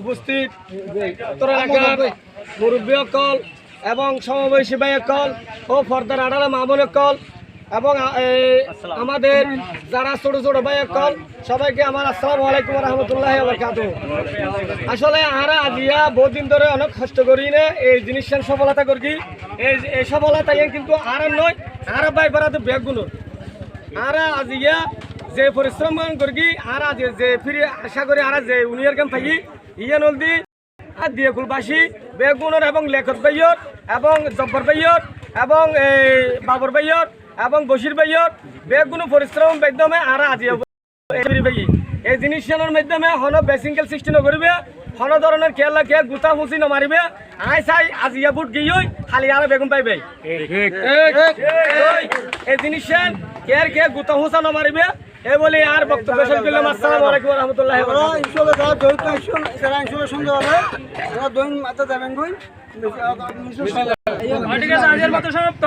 উপস্থিত মুরব্বী অকল এবং সমবয়সী ভাই অকল ও ফর্দার আড়ালে মামুন অকল এবং আমাদের যারা ছোট ছোট ভাই অকল, সবাইকে আমার আসসালামু আলাইকুম রহমতুল্লাহ আসলে আরা আজিয়া বহুত দিন ধরে অনেক কষ্ট করি না, এই জিনিসটার সফলতা করি এই এই সফলতা কিন্তু আর নয় আর ভাই বেড়াতে ব্যাগগুলো আরা আজিয়া যে পরিশ্রম করি আর আজ যে ফিরে আশা করি আর যে উনিয়ার কাম থাকি ইয়ে নলদি আর দিয়ে কুলবাসী বেগুনের এবং লেখক বাইয়র এবং জব্বর বাইয়র এবং এই বাবর বাইয়র এবং বশির বাইয়র বেগুনো পরিশ্রম মাধ্যমে আর আজিয়া এই জিনিসের মাধ্যমে হন বেসিংকেল সৃষ্টি নকরিবে হন ধরনের খেয়াল খেয়ে গুতা ফুচি নমারিবে আই চাই আজিয়া বুট গিয়ে খালি আর বেগুন পাইবে এই জিনিসের কেয়ার কে গুতা ফুচা নমারিবে এ বলে আর বক্তব্য শেষ করলাম। আসসালামু আলাইকুম রহমতুল্লাহ ইনশাল্লাহ যারা জড়িত ইনশাল্লাহ যারা ইনশাআল্লাহ সুন্দর হবে। তারা দৈন মাথা দেবেন গুণ ঠিক আছে আজকের মতো সমাপ্ত।